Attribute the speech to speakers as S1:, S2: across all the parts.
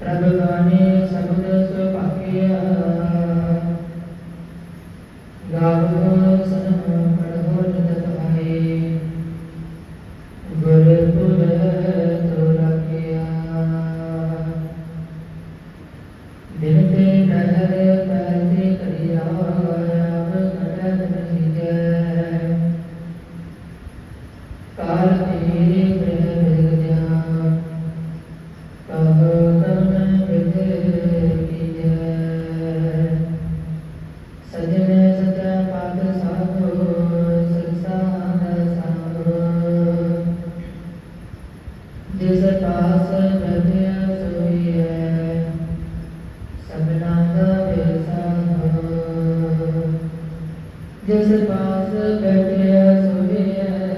S1: රබගානේ සබද සෝපක්ඛේ ගාවෝ සනෝ ਜਿਸ ਪਾਸ ਬਧਿਆ ਸੋਈ ਹੈ ਸਭਨਾ ਦਾ ਵੇਸਾ ਹੋ ਜਿਸ ਪਾਸ ਬਧਿਆ ਸੋਈ ਹੈ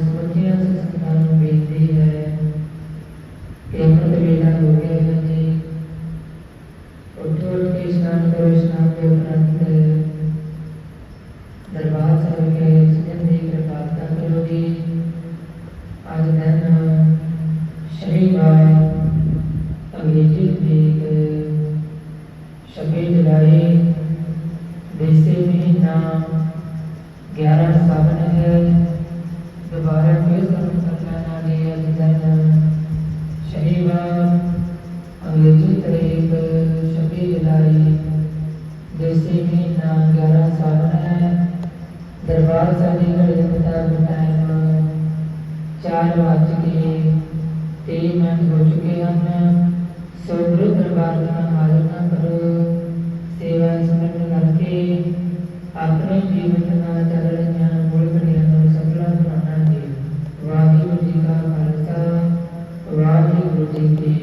S1: ਸਮਝਿਆ ਸੰਸਾਰ ਨੂੰ ਬੇਨਤੀ ਹੈ ਕਿ ਅੰਮ੍ਰਿਤ ਵੇਲਾ ਹੋ ਗਿਆ ਹੈ Amen. ਸਾਡੇ ਘੜੀ ਦਾ ਟਾਈਮ ਚਾਰ ਵੱਜ ਕੇ ਤੇ ਮਿੰਟ ਹੋ ਚੁੱਕੇ ਹਨ। ਸੋ ਗੁਰੂ ਦਰਬਾਰ ਦਾ ਹਾਜ਼ਰਨਾ ਕਰੋ। ਸੇਵਾ ਸਿਮਰਨ ਕਰਕੇ ਆਪਣੇ ਜੀਵਨ ਨਾਲ ਚੱਲ ਰਹੀਆਂ ਮੂਲ ਬਣੀਆਂ ਨੂੰ ਸਫਲਾ ਬਣਾਉਣਾ ਹੈ ਵਾਹਿਗੁਰੂ ਜੀ ਕਾ ਖਾਲਸਾ, ਵਾਹਿਗੁਰੂ ਜੀ ਕੀ